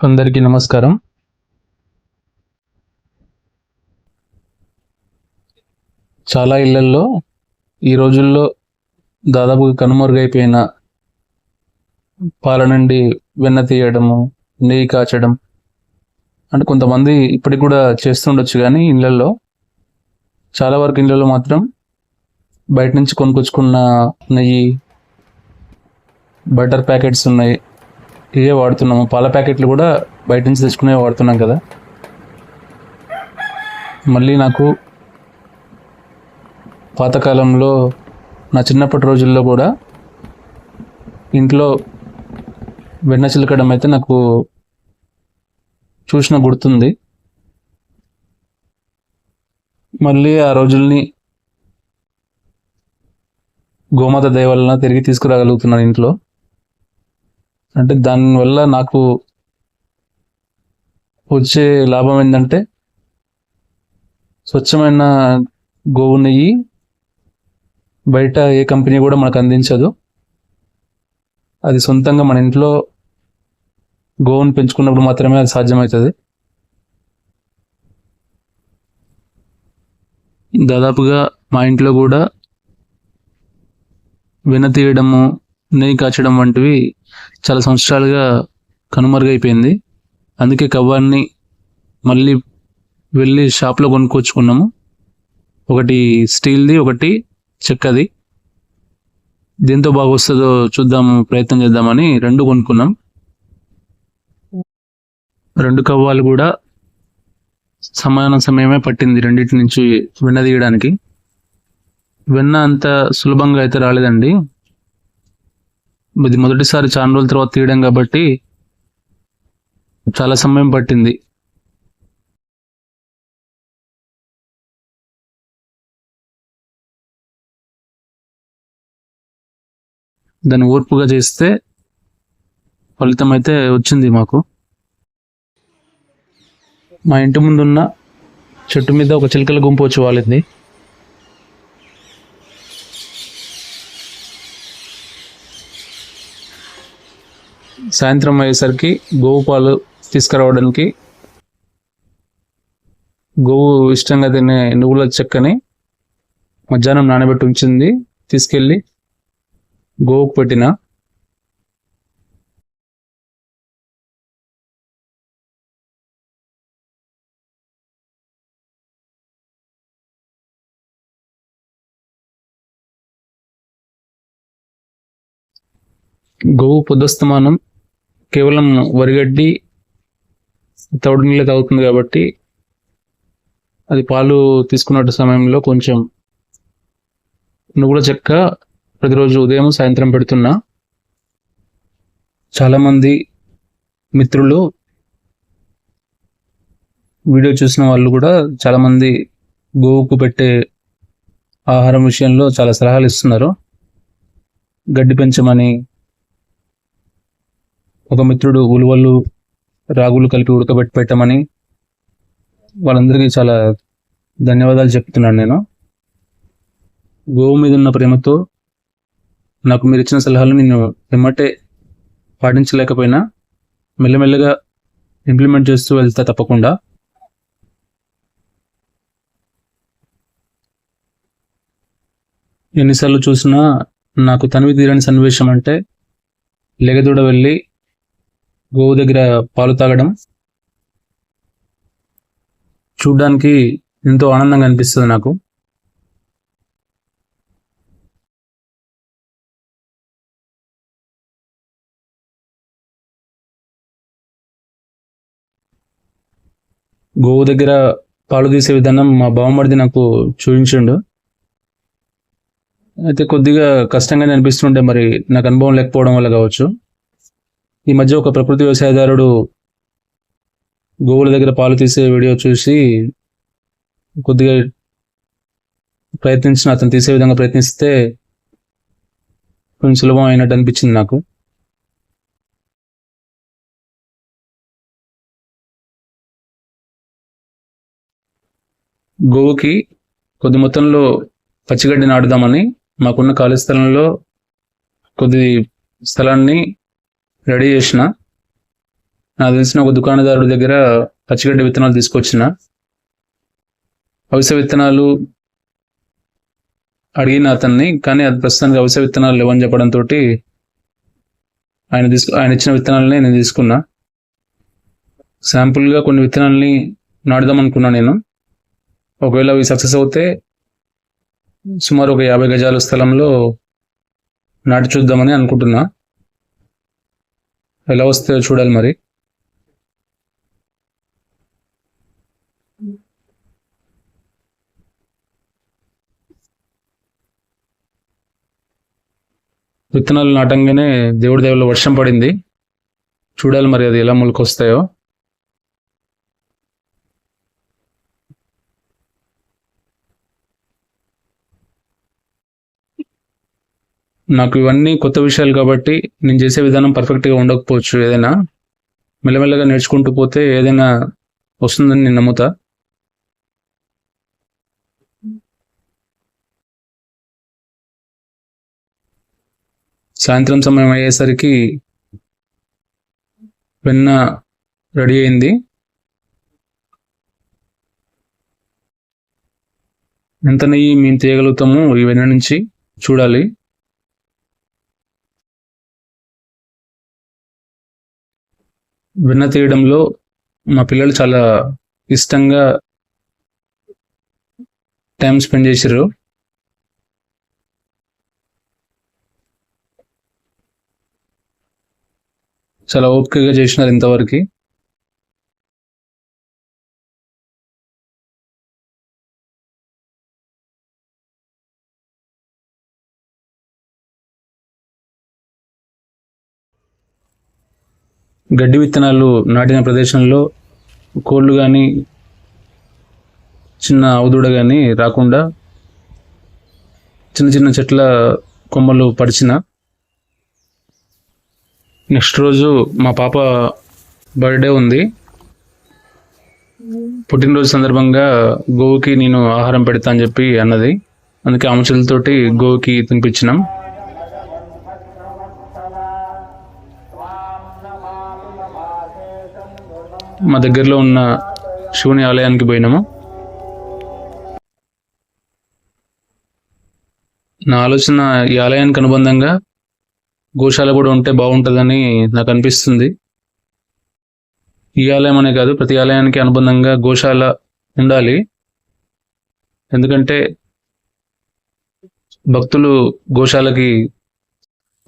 అందరికీ నమస్కారం. చాలా ఇళ్ళల్లో ఈ రోజుల్లో దాదాపుగా కనుమరుగైపోయిన పాల నుండి వెన్న తీయడము నెయ్యి కాచడం అంటే కొంతమంది ఇప్పటికి కూడా చేస్తుండొచ్చు కానీ ఇళ్ళల్లో చాలా వరకు ఇళ్ళల్లో మాత్రం బయట నుంచి కొనుక్కొచ్చుకున్న నెయ్యి బటర్ ప్యాకెట్స్ ఉన్నాయి. ఇవే వాడుతున్నాము. పాల ప్యాకెట్లు కూడా బయట నుంచి తెచ్చుకునే వాడుతున్నాం కదా. మళ్ళీ నాకు పాతకాలంలో నా చిన్నప్పటి రోజుల్లో కూడా ఇంట్లో వెన్న చిలకడం అయితే నాకు చూసిన గుర్తుంది. మళ్ళీ ఆ రోజుల్ని గోమాత దయ వలన తిరిగి తీసుకురాగలుగుతున్నాను ఇంట్లో. అంటే దానివల్ల నాకు వచ్చే లాభం ఏంటంటే స్వచ్ఛమైన గోవు నెయ్యి బయట ఏ కంపెనీ కూడా మనకు అందించదు. అది సొంతంగా మన ఇంట్లో గోవును పెంచుకున్నప్పుడు మాత్రమే అది సాధ్యమవుతుంది. దాదాపుగా మా ఇంట్లో కూడా వెన తీయడము నెయ్యి కాచడం వంటివి చాలా సంవత్సరాలుగా కనుమరుగైపోయింది. అందుకే కవ్వాన్ని మళ్ళీ వెళ్ళి షాప్లో కొనుక్కొచ్చుకున్నాము. ఒకటి స్టీల్ది ఒకటి చెక్కది. దేంతో బాగా వస్తుందో చూద్దాము ప్రయత్నం చేద్దామని రెండు కొనుక్కున్నాం. రెండు కవ్వాలు కూడా సమాన సమయమే పట్టింది రెండింటి నుంచి వెన్న తీయడానికి. వెన్న అంత సులభంగా అయితే రాలేదండి. ఇది మొదటిసారి చాలా రోజుల తర్వాత తీయడం కాబట్టి చాలా సమయం పట్టింది. దాన్ని ఓర్పుగా చేస్తే ఫలితం అయితే వచ్చింది మాకు. మా ఇంటి ముందున్న చెట్టు మీద ఒక చిలకల గుంపు వచ్చి వాలింది. సాయంత్రం అయ్యేసరికి గోవు పాలు తీసుకురావడానికి గోవు ఇష్టంగా తినే నువ్వుల చెక్కని మధ్యాహ్నం నానబెట్టి ఉంచింది. తీసుకెళ్ళి గోవుకు పెట్టిన. గోవు పొద్దుస్తమానం కేవలం వరిగడ్డి తౌడు నీళ్ళే తాగుతుంది కాబట్టి అది పాలు తీసుకున్న సమయంలో కొంచెం నువ్వుల చెక్క ప్రతిరోజు ఉదయం సాయంత్రం పెడుతున్నా. చాలామంది మిత్రులు వీడియో చూసిన వాళ్ళు కూడా చాలామంది గోవుకు పెట్టే ఆహారం విషయంలో చాలా సలహాలు ఇస్తున్నారు. గడ్డి పెంచమని ఒక మిత్రుడు ఉలువలు రాగులు కలిపి ఉడకబెట్టి పెట్టమని వాళ్ళందరికీ చాలా ధన్యవాదాలు చెప్తున్నాను నేను. గోవు మీద ఉన్న ప్రేమతో నాకు మీరు ఇచ్చిన సలహాలు నేను వెమ్మటే పాటించలేకపోయినా మెల్లమెల్లగా ఇంప్లిమెంట్ చేస్తూ వెళ్తా తప్పకుండా. ఎన్నిసార్లు చూసినా నాకు తనివి తీరని సన్నివేశం అంటే లెగదూడ వెళ్ళి గోవు దగ్గర పాలు తాగడం చూడ్డానికి ఎంతో ఆనందంగా అనిపిస్తుంది నాకు. గోవు దగ్గర పాలు తీసే విధానం మా బావమరిది నాకు చూపించిండు. అయితే కొద్దిగా కష్టంగానే అనిపిస్తుంటే మరి నాకు అనుభవం లేకపోవడం వల్ల కావచ్చు. ఈ మధ్య ఒక ప్రకృతి వ్యవసాయదారుడు గోవుల దగ్గర పాలు తీసే వీడియో చూసి కొద్దిగా ప్రయత్నించిన అతను తీసే విధంగా ప్రయత్నిస్తే కొంచెం సులభం అయినట్టు అనిపించింది నాకు. గోవుకి కొద్ది మొత్తంలో పచ్చిగడ్డి నాటుదామని మాకున్న ఖాళీ స్థలంలో కొద్ది స్థలాన్ని రెడీ చేసిన. నాకు తెలిసిన ఒక దుకాణదారుడి దగ్గర పచ్చిగడ్డ విత్తనాలు తీసుకొచ్చిన. అవిసె విత్తనాలు అడిగిన అతన్ని కానీ అది ప్రస్తుతానికి అవిసె విత్తనాలు లేవని చెప్పడంతో ఆయన తీసుకు ఆయన ఇచ్చిన విత్తనాలని నేను తీసుకున్నా. శాంపుల్గా కొన్ని విత్తనాలని నాటుదాం అనుకున్నా నేను. ఒకవేళ అవి సక్సెస్ అవుతే సుమారు ఒక యాభై గజాల స్థలంలో నాటి చూద్దామని అనుకుంటున్నా. ఎలా వస్తాయో చూడాలి మరి? విత్తనాలు నాటంగానే దేవుడి దేవుళ్ళ వర్షం పడింది. చూడాలి మరి అది ఎలా మొలకొస్తాయో నాకు ఇవన్నీ కొత్త విషయాలు కాబట్టి నేను చేసే విధానం పర్ఫెక్ట్గా ఉండకపోవచ్చు ఏదైనా. మెల్లమెల్లగా నేర్చుకుంటూ పోతే ఏదైనా వస్తుందని నేను నమ్ముతా. సాయంత్రం సమయం అయ్యేసరికి వెన్న రెడీ అయింది. ఎంత నెయ్యి మేము తీయగలుగుతాము ఈ వెన్న నుంచి చూడాలి. వెన్న తీయడంలో మా పిల్లలు చాలా ఇష్టంగా టైం స్పెండ్ చేసారు చాలా ఓపికగా చేసినారు ఇంతవరకు. గడ్డి విత్తనాలు నాటిన ప్రదేశంలో కోళ్ళు కానీ చిన్న ఆవుదూడ కానీ రాకుండా చిన్న చిన్న చెట్ల కొమ్మలు పరిచిన నెక్స్ట్ రోజు మా పాప బర్త్డే ఉంది. పుట్టినరోజు సందర్భంగా గోవుకి నేను ఆహారం పెడతా అని చెప్పి అన్నది. అందుకే అంశాలతోటి గోవుకి తినిపించినాం. మా దగ్గరలో ఉన్న శివుని ఆలయానికి పోయినాము. నా ఆలోచన ఈ ఆలయానికి అనుబంధంగా గోశాల కూడా ఉంటే బాగుంటుందని నాకు అనిపిస్తుంది. ఈ ఆలయం అనే కాదు ప్రతి ఆలయానికి అనుబంధంగా గోశాల ఉండాలి. ఎందుకంటే భక్తులు గోశాలకి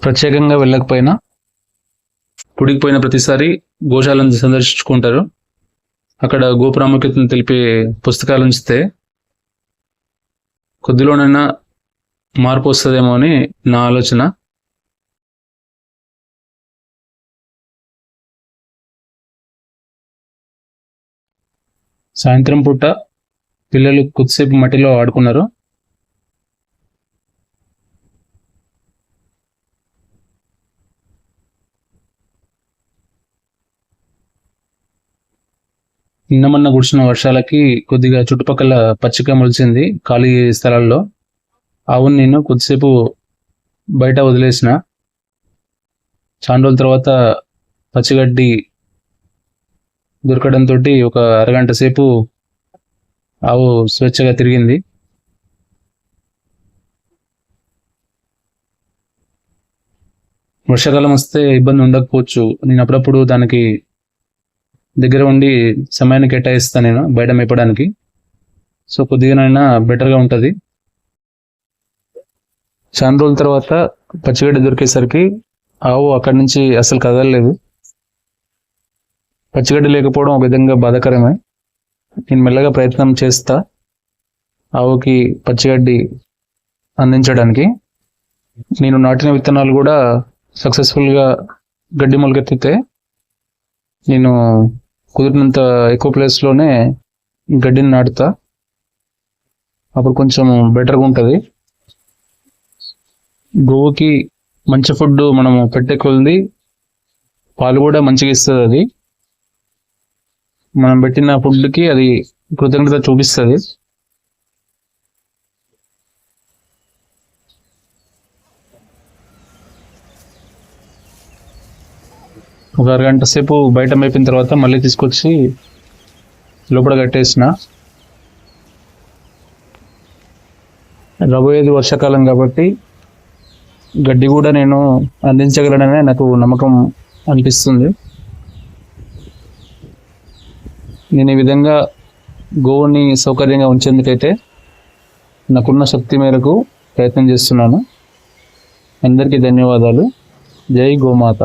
ప్రత్యేకంగా వెళ్ళకపోయినా గుడికి పోయిన ప్రతిసారి గోశాలను సందర్శించుకుంటారు. అక్కడ గో ప్రాముఖ్యతను తెలిపే పుస్తకాలు ఉంచితే కొద్దిలోనైనా మార్పు వస్తుందేమో అని నా ఆలోచన. సాయంత్రం పూట పిల్లలు కొద్దిసేపు మట్టిలో ఆడుకున్నారు. నిన్నమన్న కురిసిన వర్షాలకి కొద్దిగా చుట్టుపక్కల పచ్చిక మొలిచింది ఖాళీ స్థలాల్లో. అవును నేను కొద్దిసేపు బయట వదిలేసిన. చాలా రోజుల తర్వాత పచ్చిగడ్డి దొరకడంతో ఒక అరగంట సేపు ఆవు స్వేచ్ఛగా తిరిగింది. వర్షాకాలం వస్తే ఇబ్బంది ఉండకపోవచ్చు. నేను అప్పుడప్పుడు దానికి దగ్గర ఉండి సమయాన్ని కేటాయిస్తాను నేను బయట మేపడానికి. సో కొద్దిగానైనా బెటర్గా ఉంటుంది. చాలా రోజుల తర్వాత పచ్చిగడ్డ దొరికేసరికి ఆవు అక్కడి నుంచి అసలు కదలలేదు. పచ్చిగడ్డ లేకపోవడం ఒక విధంగా బాధాకరమే. నేను మెల్లగా ప్రయత్నం చేస్తా ఆవుకి పచ్చిగడ్డి అందించడానికి. నేను నాటిన విత్తనాలు కూడా సక్సెస్ఫుల్గా గడ్డి మొలకెత్తితే నేను కుదిరినంత ఎక్కువ ప్లేస్లోనే గడ్డిని నాటుతా. అప్పుడు కొంచెం బెటర్గా ఉంటుంది. గోవుకి మంచి ఫుడ్ మనము పెట్టే కొలిది పాలు కూడా మంచిగా ఇస్తుంది అది. మనం పెట్టిన ఫుడ్కి అది కృతజ్ఞత చూపిస్తుంది. ఒక అరగంట సేపు బయట మేపిన తర్వాత మళ్ళీ తీసుకొచ్చి లోపల కట్టేసిన. రాబోయేది వర్షాకాలం కాబట్టి గడ్డి కూడా నేను అందించగలననే నాకు నమ్మకం అనిపిస్తుంది. నేను ఈ విధంగా గోవుని సౌకర్యంగా ఉంచేందుకైతే నాకున్న శక్తి మేరకు ప్రయత్నం చేస్తున్నాను. అందరికీ ధన్యవాదాలు. జై గోమాత.